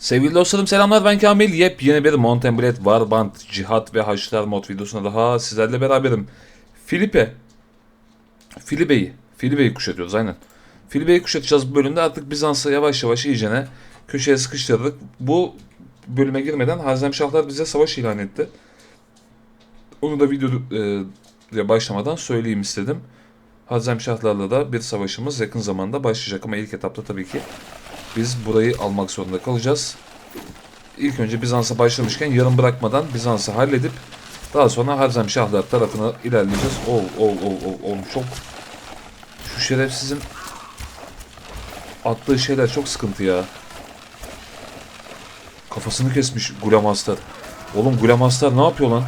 Sevgili dostlarım selamlar ben Kamil. Yepyeni bir Mountain Blade Warband Cihat ve Haçlar mod videosuna daha sizlerle beraberim. Filipe. Filibe'yi. Filibe'yi kuşatıyoruz aynen. Filibe'yi kuşatacağız bu bölümde artık Bizans'a yavaş yavaş iyicene köşeye sıkıştırdık. Bu bölüme girmeden Hazemşahlar bize savaş ilan etti. Onu da videoya başlamadan söyleyeyim istedim. Hazemşahlarla da bir savaşımız yakın zamanda başlayacak ama ilk etapta tabii ki biz burayı almak zorunda kalacağız. İlk önce Bizans'a başlamışken yarım bırakmadan Bizans'ı halledip daha sonra Harzem Şahlar tarafına ilerleyeceğiz. Ol ol ol ol ol çok şu şerefsizin attığı şeyler çok sıkıntı ya. Kafasını kesmiş Gulamastar. Oğlum Gulamastar ne yapıyor lan?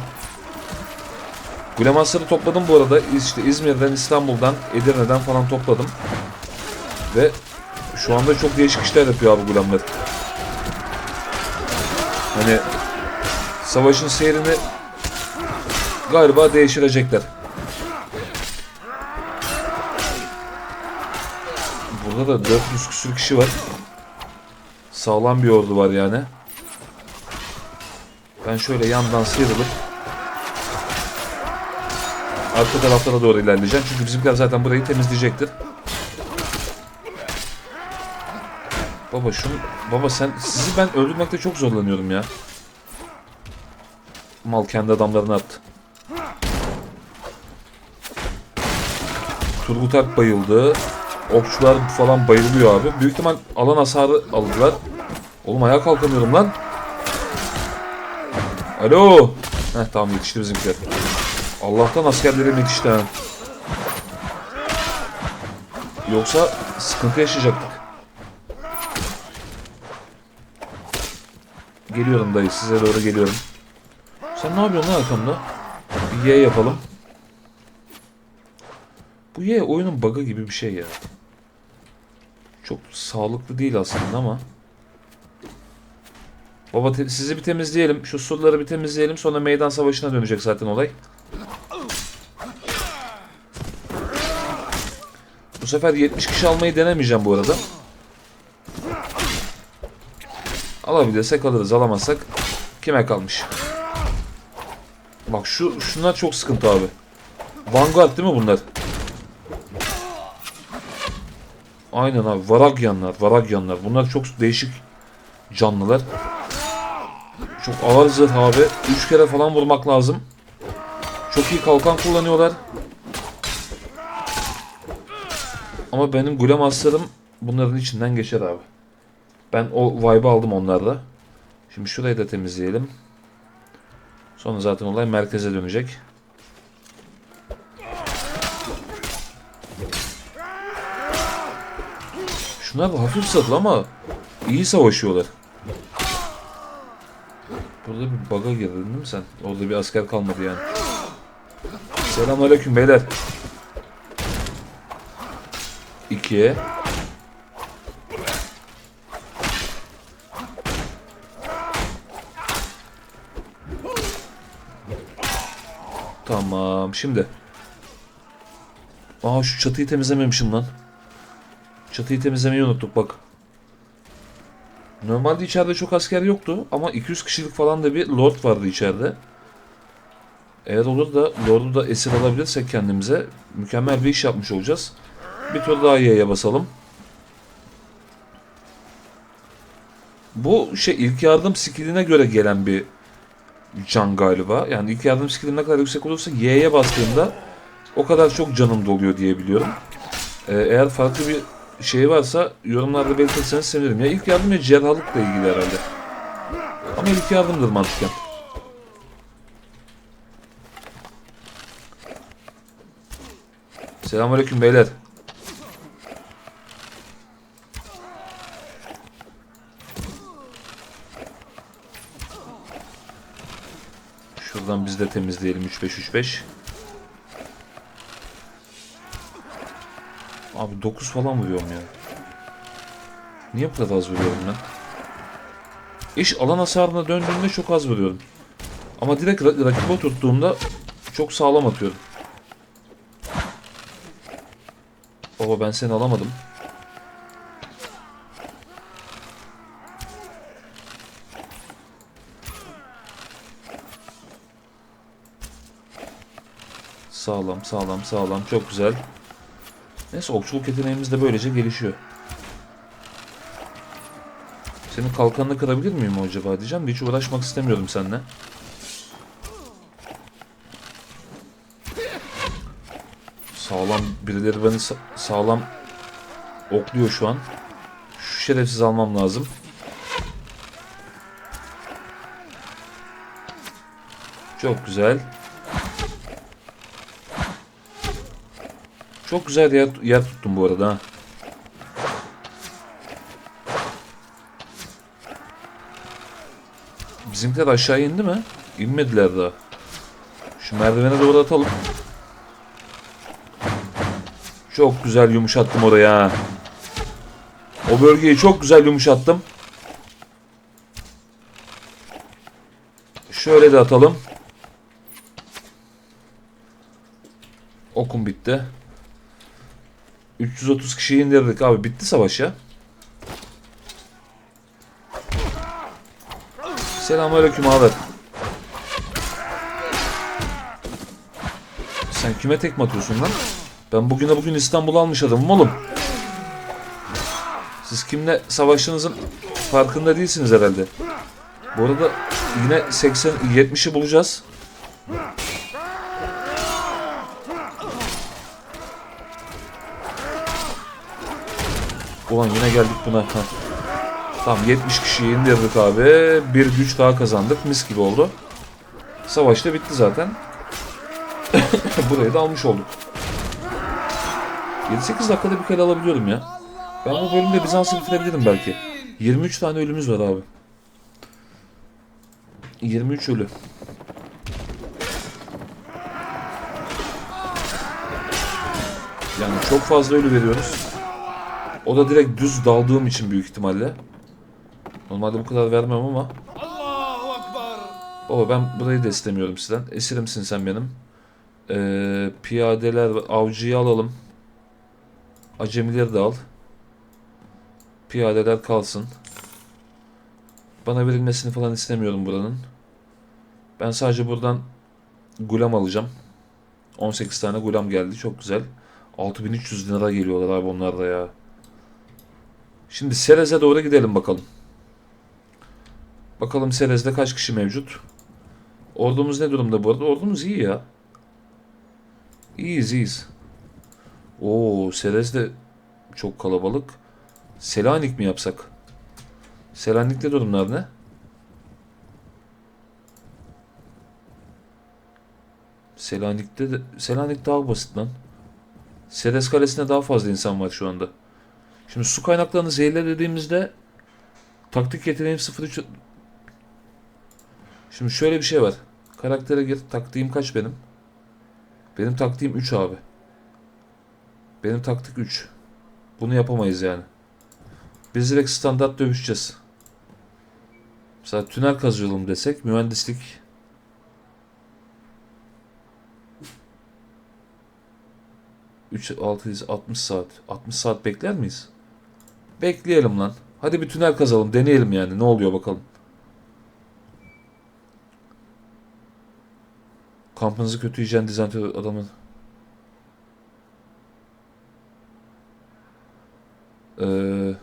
Gulamastar'ı topladım bu arada. İşte İzmir'den, İstanbul'dan, Edirne'den falan topladım. Ve şu anda çok değişik işler yapıyor abi Gulamlar. Hani savaşın seyrini galiba değiştirecekler. Burada da 400 küsür kişi var. Sağlam bir ordu var yani. Ben şöyle yandan sıyrılıp arka taraflara doğru ilerleyeceğim. Çünkü bizimkiler zaten burayı temizleyecektir. Baba şunu... Baba sen... Sizi ben öldürmekte çok zorlanıyorum ya. Mal kendi adamlarını attı. Turgut Alp bayıldı. Okçular falan bayılıyor abi. Büyük ihtimal alan hasarı aldılar. Oğlum ayağa kalkamıyorum lan. Alo. Heh tamam yetişti bizimkiler. Allah'tan askerlerim yetişti ha. Yoksa sıkıntı yaşayacaktık. Geliyorum dayı size doğru geliyorum. Sen ne yapıyorsun lan arkamda? Bir Y yapalım. Bu Y oyunun bug'ı gibi bir şey ya. Çok sağlıklı değil aslında ama. Baba sizi bir temizleyelim. Şu surları bir temizleyelim. Sonra meydan savaşına dönecek zaten olay. Bu sefer 70 kişi almayı denemeyeceğim bu arada. Alabilirsek alırız. Alamazsak kime kalmış? Bak şu şunlar çok sıkıntı abi. Vanguard değil mi bunlar? Aynen abi. Varagyanlar. Varagyanlar. Bunlar çok değişik canlılar. Çok ağır zırh abi. Üç kere falan vurmak lazım. Çok iyi kalkan kullanıyorlar. Ama benim Gulem aslarım bunların içinden geçer abi. Ben o vibe'ı aldım onlarla. Şimdi şurayı da temizleyelim. Sonra zaten olay merkeze dönecek. Şunlar da hafif satıl ama iyi savaşıyorlar. Burada bir bug'a girdin değil mi sen? Orada bir asker kalmadı yani. Selamünaleyküm beyler. İkiye. Tamam şimdi. Aa şu çatıyı temizlememişim lan. Çatıyı temizlemeyi unuttuk bak. Normalde içeride çok asker yoktu ama 200 kişilik falan da bir lord vardı içeride. Eğer olur da lordu da esir alabilirsek kendimize mükemmel bir iş yapmış olacağız. Bir tur daha Y'ye basalım. Bu şey ilk yardım skilline göre gelen bir can galiba. Yani ilk yardım skillim ne kadar yüksek olursa Y'ye bastığımda o kadar çok canım doluyor diye biliyorum. Ee, eğer farklı bir şey varsa yorumlarda belirtirseniz sevinirim. Ya ilk yardım ya cerrahlıkla ilgili herhalde. Ama ilk yardımdır mantıken. Selamünaleyküm beyler. Şuradan biz de temizleyelim 3-5-3-5. Abi 9 falan vuruyorum ya. Niye bu kadar az vuruyorum ben? İş alan hasarına döndüğünde çok az vuruyorum. Ama direkt ra- rakibe tuttuğumda çok sağlam atıyorum. Baba ben seni alamadım. Sağlam, sağlam, sağlam. Çok güzel. Neyse okçuluk yeteneğimiz de böylece gelişiyor. Senin kalkanını kırabilir miyim acaba diyeceğim de hiç uğraşmak istemiyorum seninle. Sağlam birileri beni sa- sağlam okluyor şu an. Şu şerefsiz almam lazım. Çok güzel. Çok güzel yer, yer tuttum bu arada. Bizimkiler aşağı indi mi? İnmediler daha. Şu merdivene doğru atalım. Çok güzel yumuşattım oraya. O bölgeyi çok güzel yumuşattım. Şöyle de atalım. Okum bitti. 330 kişiyi indirdik abi. Bitti savaş ya. Selamünaleyküm abi. Sen kime tekme atıyorsun lan? Ben bugüne bugün İstanbul almış adamım oğlum. Siz kimle savaştığınızın farkında değilsiniz herhalde. Bu arada yine 80 70'i bulacağız. Ulan yine geldik buna. Ha. Tamam 70 kişiyi indirdik abi. Bir güç daha kazandık. Mis gibi oldu. Savaş da bitti zaten. Burayı da almış olduk. 7-8 dakikada bir kere alabiliyorum ya. Ben bu bölümde Bizans'ı bitirebilirim belki. 23 tane ölümüz var abi. 23 ölü. Yani çok fazla ölü veriyoruz. O da direkt düz daldığım için büyük ihtimalle. Normalde bu kadar vermem ama. Baba ben burayı da istemiyorum sizden. Esirimsin sen benim. Ee, piyadeler, avcıyı alalım. Acemileri de al. Piyadeler kalsın. Bana verilmesini falan istemiyorum buranın. Ben sadece buradan gulam alacağım. 18 tane gulam geldi. Çok güzel. 6300 lira geliyorlar abi onlar da ya. Şimdi Serez'e doğru gidelim bakalım. Bakalım Serez'de kaç kişi mevcut? Ordumuz ne durumda bu arada? Ordumuz iyi ya. İyiyiz iyiyiz. Oo Serez de çok kalabalık. Selanik mi yapsak? Selanik'te durumlar ne? Selanik'te de Selanik daha basit lan. Seres Kalesi'nde daha fazla insan var şu anda. Şimdi su kaynaklarını zehirle dediğimizde taktik yeteneğim 03 Şimdi şöyle bir şey var. Karaktere gir. Taktiğim kaç benim? Benim taktiğim 3 abi. Benim taktik 3. Bunu yapamayız yani. Biz direkt standart dövüşeceğiz. Mesela tünel kazıyalım desek mühendislik altı, yüz, 60 saat. 60 saat bekler miyiz? Bekleyelim lan. Hadi bir tünel kazalım. Deneyelim yani. Ne oluyor bakalım. Kampınızı kötü yiyeceğin dizantör adamın. Ee,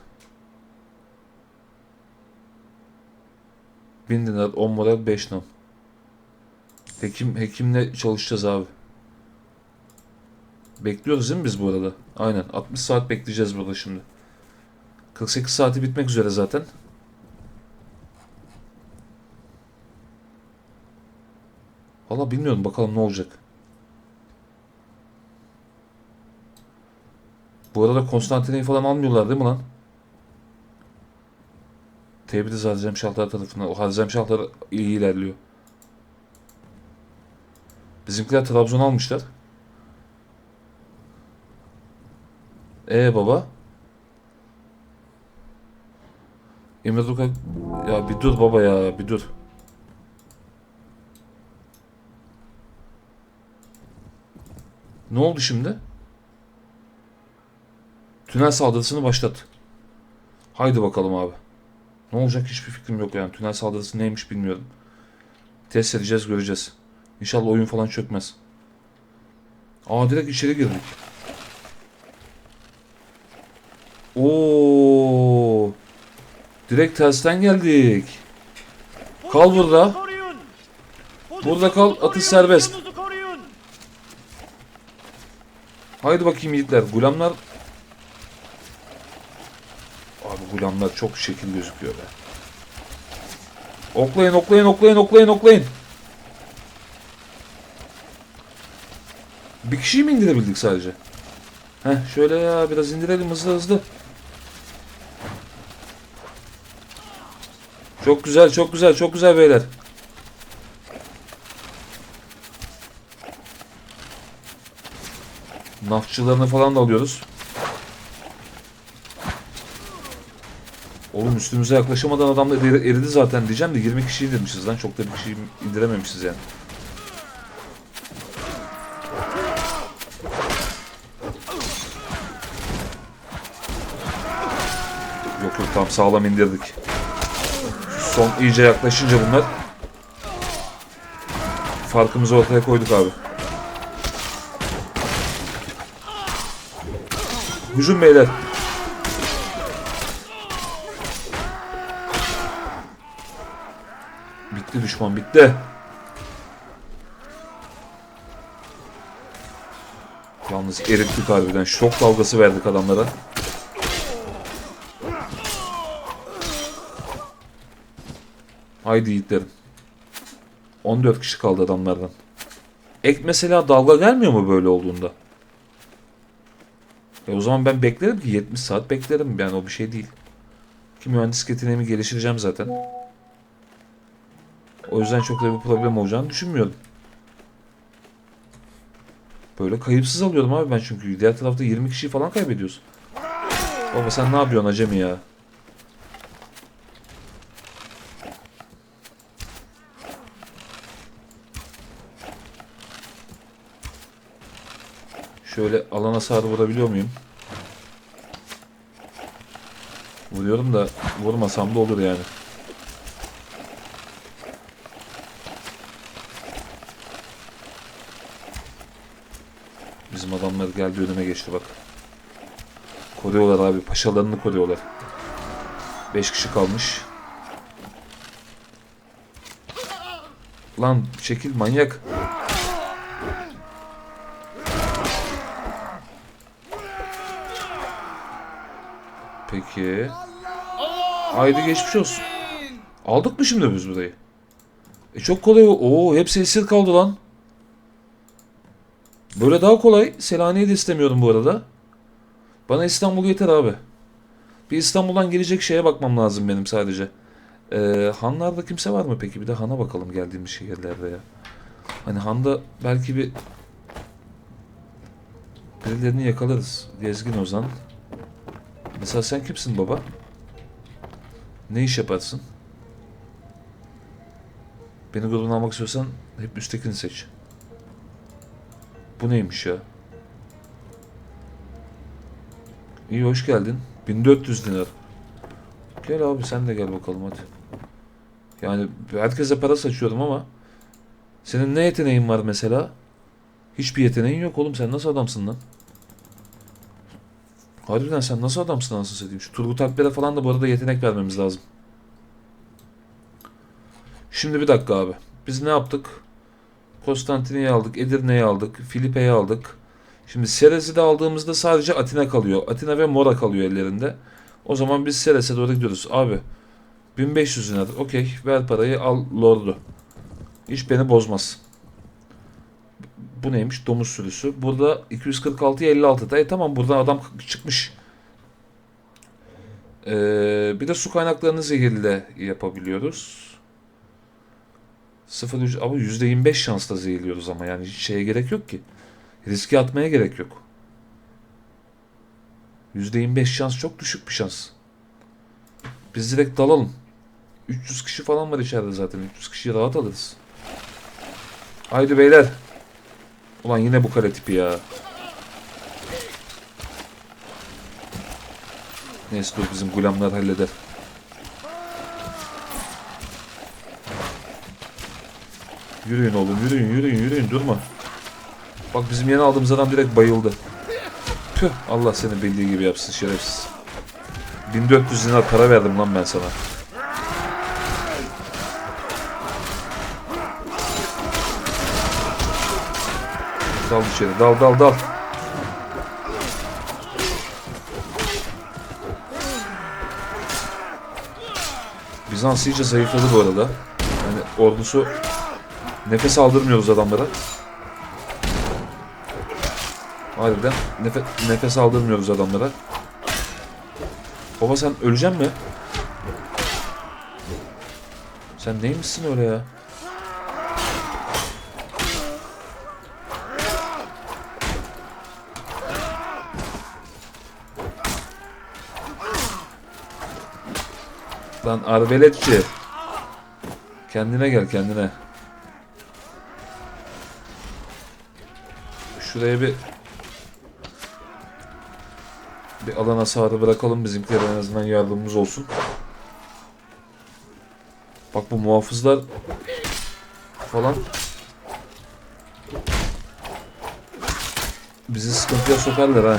bin dinar, 10 moral, 5 nam. Hekim, hekimle çalışacağız abi. Bekliyoruz değil mi biz bu arada? Aynen. 60 saat bekleyeceğiz burada şimdi. 48 saati bitmek üzere zaten. Valla bilmiyorum bakalım ne olacak. Bu arada Konstantin'i falan almıyorlar değil mi lan? Tebriz Harzem Şaltar tarafından. O Harzem Şaltar iyi ilerliyor. Bizimkiler Trabzon almışlar. Ee baba? Emre Duka... Ya bir dur baba ya bir dur. Ne oldu şimdi? Tünel saldırısını başlat. Haydi bakalım abi. Ne olacak hiçbir fikrim yok yani. Tünel saldırısı neymiş bilmiyorum. Test edeceğiz göreceğiz. İnşallah oyun falan çökmez. Aa direkt içeri girdik. Oo. Direkt tersten geldik. Kal burada. Burada kal, atış serbest. Haydi bakayım yiğitler. Gulamlar... Abi gulamlar çok şekil gözüküyor be. Oklayın, oklayın, oklayın, oklayın, oklayın. Bir kişiyi mi indirebildik sadece? Heh şöyle ya biraz indirelim hızlı hızlı. Çok güzel, çok güzel, çok güzel beyler. Nafçılarını falan da alıyoruz. Oğlum üstümüze yaklaşamadan adam da eri- eridi zaten diyeceğim de 20 kişi indirmişiz lan. Çok da bir kişi indirememişiz yani. Yok yok tam sağlam indirdik. Son iyice yaklaşınca bunlar farkımızı ortaya koyduk abi. Hücum beyler. Bitti düşman bitti. Yalnız erittik harbiden. Şok dalgası verdik adamlara. Haydi yiğitlerim. 14 kişi kaldı adamlardan. Ek mesela dalga gelmiyor mu böyle olduğunda? E o zaman ben beklerim ki 70 saat beklerim yani o bir şey değil. Ki mühendislik yeteneğimi geliştireceğim zaten. O yüzden çok da bir problem olacağını düşünmüyorum. Böyle kayıpsız alıyorum abi ben çünkü. Diğer tarafta 20 kişi falan kaybediyoruz. Baba sen ne yapıyorsun acemi ya? Şöyle alan hasarı vurabiliyor muyum? Vuruyorum da vurmasam da olur yani. Bizim adamlar geldi önüme geçti bak. Koruyorlar abi. Paşalarını koruyorlar. 5 kişi kalmış. Lan çekil manyak. Peki. Haydi geçmiş olsun. Aldık mı şimdi biz burayı? E çok kolay. o- Oo hepsi esir kaldı lan. Böyle daha kolay. Selanik'i de istemiyorum bu arada. Bana İstanbul yeter abi. Bir İstanbul'dan gelecek şeye bakmam lazım benim sadece. Ee, hanlarda kimse var mı peki? Bir de hana bakalım geldiğimiz şehirlerde ya. Hani handa belki bir birilerini yakalarız. Gezgin Ozan. Mesela sen kimsin baba? Ne iş yaparsın? Beni grubuna almak istiyorsan hep üsttekini seç. Bu neymiş ya? İyi hoş geldin. 1400 dinar. Gel abi sen de gel bakalım hadi. Yani herkese para saçıyorum ama senin ne yeteneğin var mesela? Hiçbir yeteneğin yok oğlum sen nasıl adamsın lan? Harbiden sen nasıl adamsın anasını satayım. Şu Turgut Alper'e falan da bu arada yetenek vermemiz lazım. Şimdi bir dakika abi. Biz ne yaptık? Konstantiniye'yi aldık, Edirne'yi aldık, Filipe'yi aldık. Şimdi Seres'i de aldığımızda sadece Atina kalıyor. Atina ve Mora kalıyor ellerinde. O zaman biz Seres'e doğru gidiyoruz. Abi 1500 lira. Okey ver parayı al Lord'u. Hiç beni bozmaz. Bu neymiş? Domuz sürüsü. Burada 246'ya 56 da. E tamam buradan adam çıkmış. Ee, bir de su kaynaklarını zehirle yapabiliyoruz. 0 ama %25 şansla zehirliyoruz ama yani hiç şeye gerek yok ki. Riske atmaya gerek yok. %25 şans çok düşük bir şans. Biz direkt dalalım. 300 kişi falan var içeride zaten. 300 kişiyi rahat alırız. Haydi beyler. Ulan yine bu kare tipi ya. Neyse dur bizim gulamlar halleder. Yürüyün oğlum yürüyün yürüyün yürüyün durma. Bak bizim yeni aldığımız adam direkt bayıldı. Tüh Allah seni bildiği gibi yapsın şerefsiz. 1400 lira para verdim lan ben sana. Dal içeri dal dal dal. Bizans iyice zayıfladı bu arada. Yani ordusu nefes aldırmıyoruz adamlara. Harbiden nefe, nefes aldırmıyoruz adamlara. Baba sen öleceksin mi? Sen neymişsin öyle ya? Lan arbeletçi. Kendine gel kendine. Şuraya bir bir alan hasarı bırakalım bizimkiler en azından yardımımız olsun. Bak bu muhafızlar falan bizi sıkıntıya sokarlar ha.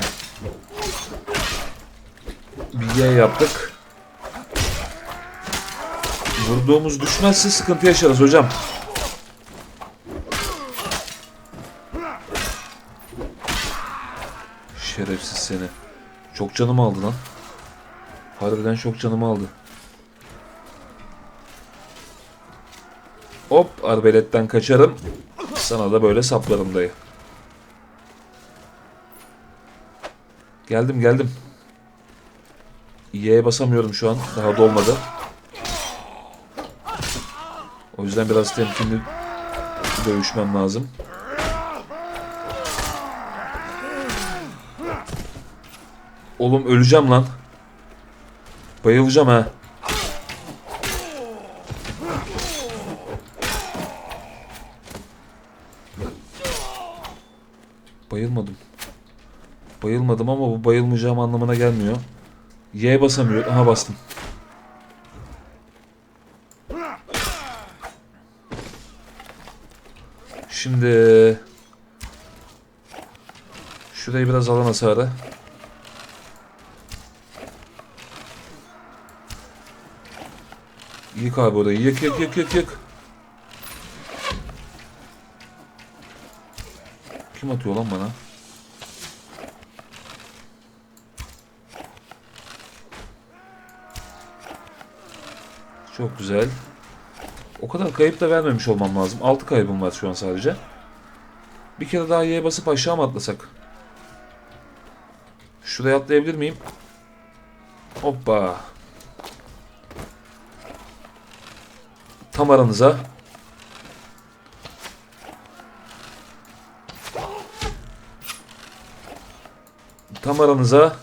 Bir Y yaptık. Vurduğumuz düşmezse sıkıntı yaşarız hocam. Şerefsiz seni. Çok canımı aldı lan. Harbiden çok canımı aldı. Hop arbeletten kaçarım. Sana da böyle saplarım dayı. Geldim geldim. Y'ye basamıyorum şu an. Daha dolmadı. O yüzden biraz temkinli dövüşmem lazım. Oğlum öleceğim lan. Bayılacağım ha. Bayılmadım. Bayılmadım ama bu bayılmayacağım anlamına gelmiyor. Y basamıyor. Aha bastım. Şimdi şurayı biraz alan hasarı. Yık abi orayı. Yık yık yık yık yık. Kim atıyor lan bana? Çok güzel. O kadar kayıp da vermemiş olmam lazım. 6 kaybım var şu an sadece. Bir kere daha Y'ye basıp aşağı mı atlasak? Şuraya atlayabilir miyim? Hoppa. Tam aranıza. Tam aranıza.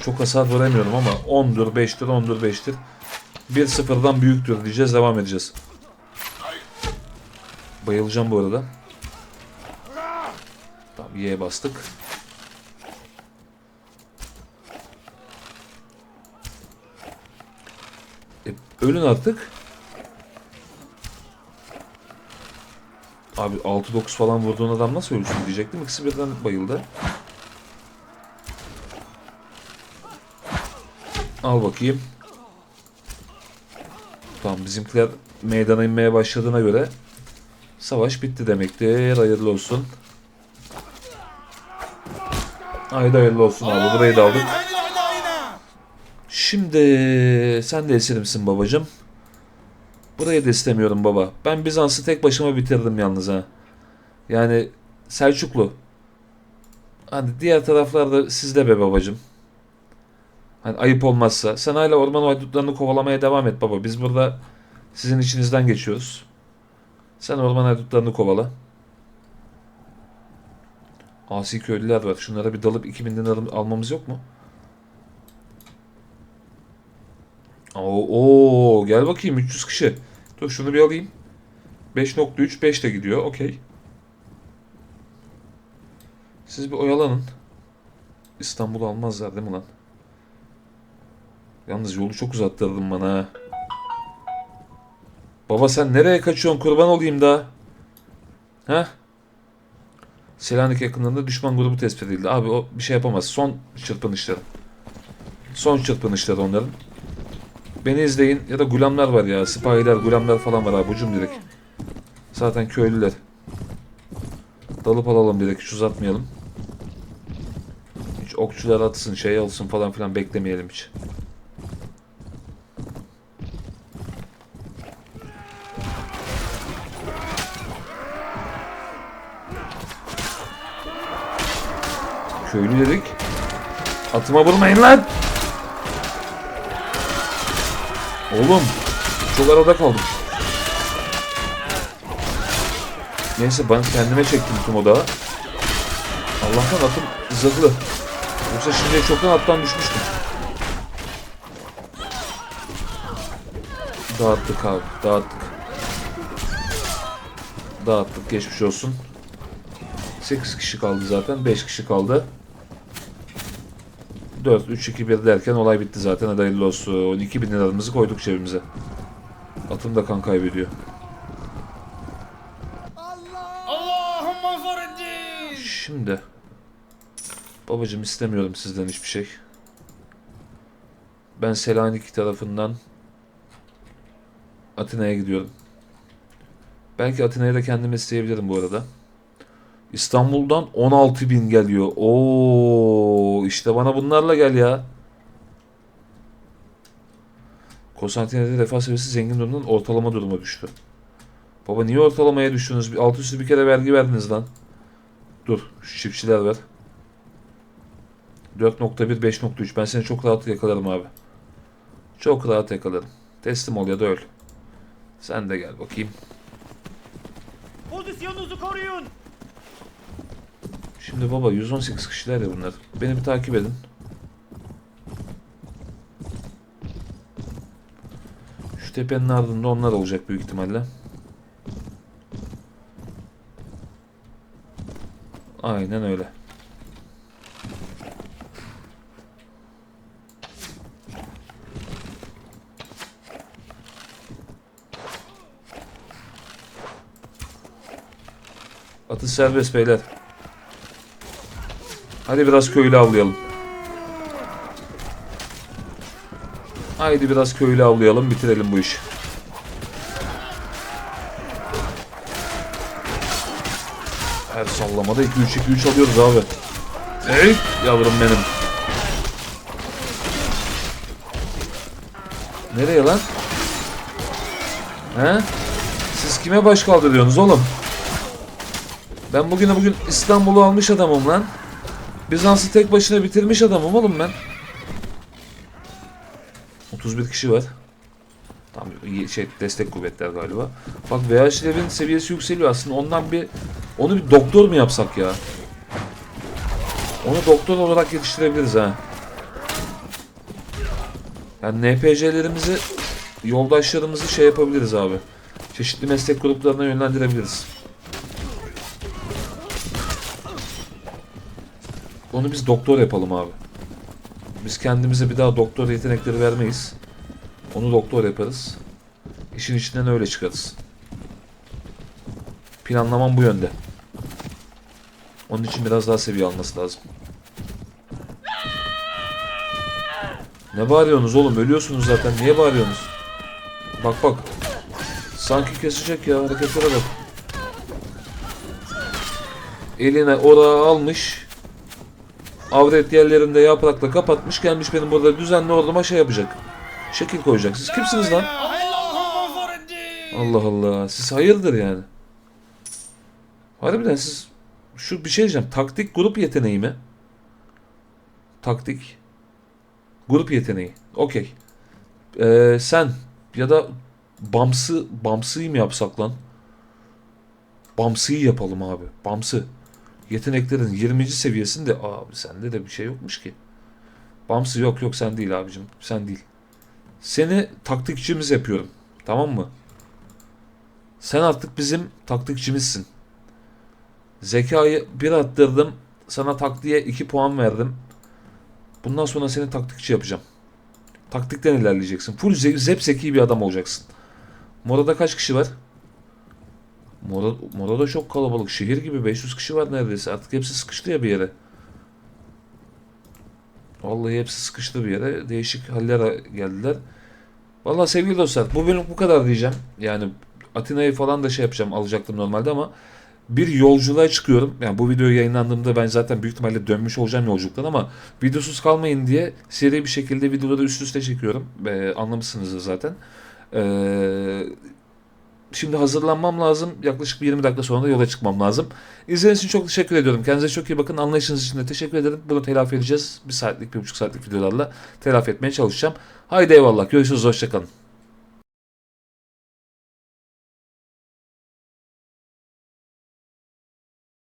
Çok hasar veremiyorum ama 10'dur 5'tir 10'dur 5'tir. 1-0'dan büyüktür diyeceğiz devam edeceğiz. Bayılacağım bu arada. Tamam Y'ye bastık. E, ölün artık. Abi 6-9 falan vurduğun adam nasıl ölsün diyecektim. İkisi birden bayıldı. Al bakayım. Tamam bizimkiler meydana inmeye başladığına göre savaş bitti demektir. Hayırlı olsun. Haydi hayırlı olsun abi. Burayı da aldık. Şimdi sen de esirimsin babacım. Burayı da istemiyorum baba. Ben Bizans'ı tek başıma bitirdim yalnız ha. Yani Selçuklu. Hani diğer taraflarda sizde be babacım. Hani ayıp olmazsa. Sen hala orman haydutlarını kovalamaya devam et baba. Biz burada sizin içinizden geçiyoruz. Sen orman haydutlarını kovala. Asi köylüler var. Şunlara bir dalıp 2000 dinar almamız yok mu? Oo, oo, gel bakayım 300 kişi. Dur şunu bir alayım. 5.3 5 de gidiyor. Okey. Siz bir oyalanın. İstanbul'u almazlar değil mi lan? Yalnız yolu çok uzattırdın bana ha. Baba sen nereye kaçıyorsun kurban olayım da. Heh. Selanik yakınlarında düşman grubu tespit edildi. Abi o bir şey yapamaz. Son çırpınışları. Son çırpınışları onların. Beni izleyin. Ya da gulamlar var ya. Sipahiler, gulamlar falan var abi. Ucum direkt. Zaten köylüler. Dalıp alalım direkt. Hiç uzatmayalım. Hiç okçular atsın, şey alsın falan filan beklemeyelim hiç. Köylü dedik. Atıma vurmayın lan! Oğlum, çok arada kaldım. Neyse ben kendime çektim tüm odağı. Allah'tan atım zırhlı. Yoksa şimdiye çoktan attan düşmüştüm. Dağıttık abi, dağıttık. Dağıttık, geçmiş olsun. 8 kişi kaldı zaten, 5 kişi kaldı. 4, 3, 2, 1 derken olay bitti zaten. Hadi hayırlı olsun. 12 bin liramızı koyduk cebimize. Atım da kan kaybediyor. Allahümme fariddi. Şimdi. Babacım istemiyorum sizden hiçbir şey. Ben Selanik tarafından Atina'ya gidiyorum. Belki Atina'ya da kendimi isteyebilirim bu arada. İstanbul'dan 16 bin geliyor. Oo, işte bana bunlarla gel ya. Konstantiniyye'de refah seviyesi zengin durumundan ortalama duruma düştü. Baba niye ortalamaya düştünüz? Alt üstü bir kere vergi verdiniz lan. Dur şu çiftçiler ver. 4.1 5.3 ben seni çok rahat yakalarım abi. Çok rahat yakalarım. Teslim ol ya da öl. Sen de gel bakayım. Pozisyonunuzu koruyun. Şimdi baba 118 kişiler ya bunlar. Beni bir takip edin. Şu tepenin ardında onlar olacak büyük ihtimalle. Aynen öyle. Atış serbest beyler. Hadi biraz köylü avlayalım. Haydi biraz köylü avlayalım bitirelim bu işi. Her sallamada 2-3-2-3 alıyoruz abi. Hey yavrum benim. Nereye lan? He? Siz kime baş kaldırıyorsunuz oğlum? Ben bugüne bugün İstanbul'u almış adamım lan. Bizans'ı tek başına bitirmiş adamım oğlum ben. 31 kişi var. Tam şey destek kuvvetler galiba. Bak VH'lerin seviyesi yükseliyor aslında. Ondan bir onu bir doktor mu yapsak ya? Onu doktor olarak yetiştirebiliriz ha. Yani NPC'lerimizi yoldaşlarımızı şey yapabiliriz abi. Çeşitli meslek gruplarına yönlendirebiliriz. Onu biz doktor yapalım abi. Biz kendimize bir daha doktor yetenekleri vermeyiz. Onu doktor yaparız. İşin içinden öyle çıkarız. Planlamam bu yönde. Onun için biraz daha seviye alması lazım. Ne bağırıyorsunuz oğlum? Ölüyorsunuz zaten. Niye bağırıyorsunuz? Bak bak. Sanki kesecek ya. Hareketlere bak. Eline orağı almış. Avret yerlerinde yaprakla kapatmış gelmiş benim burada düzenli orduma şey yapacak. Şekil koyacak. Siz kimsiniz lan? Allah Allah. Siz hayırdır yani? Harbiden siz şu bir şey diyeceğim. Taktik grup yeteneği mi? Taktik grup yeteneği. Okey. Ee, sen ya da Bamsı Bamsı'yı mı yapsak lan? Bamsı'yı yapalım abi. Bamsı. Yeteneklerin 20. seviyesinde abi sende de bir şey yokmuş ki. Bamsı yok yok sen değil abicim. Sen değil. Seni taktikçimiz yapıyorum. Tamam mı? Sen artık bizim taktikçimizsin. Zekayı bir arttırdım. Sana taktiğe 2 puan verdim. Bundan sonra seni taktikçi yapacağım. Taktikten ilerleyeceksin. Full ze- zep zeki bir adam olacaksın. Morada kaç kişi var? Mora da çok kalabalık. Şehir gibi 500 kişi var neredeyse. Artık hepsi sıkıştı ya bir yere. Vallahi hepsi sıkıştı bir yere. Değişik hallere geldiler. Vallahi sevgili dostlar bu bölüm bu kadar diyeceğim. Yani Atina'yı falan da şey yapacağım alacaktım normalde ama bir yolculuğa çıkıyorum. Yani bu video yayınlandığında ben zaten büyük ihtimalle dönmüş olacağım yolculuktan ama videosuz kalmayın diye seri bir şekilde videoları üst üste çekiyorum. Ee, anlamışsınızdır zaten. Ee, şimdi hazırlanmam lazım. Yaklaşık bir 20 dakika sonra da yola çıkmam lazım. İzlediğiniz için çok teşekkür ediyorum. Kendinize çok iyi bakın. Anlayışınız için de teşekkür ederim. Bunu telafi edeceğiz. Bir saatlik, bir buçuk saatlik videolarla telafi etmeye çalışacağım. Haydi eyvallah. Görüşürüz. Hoşçakalın.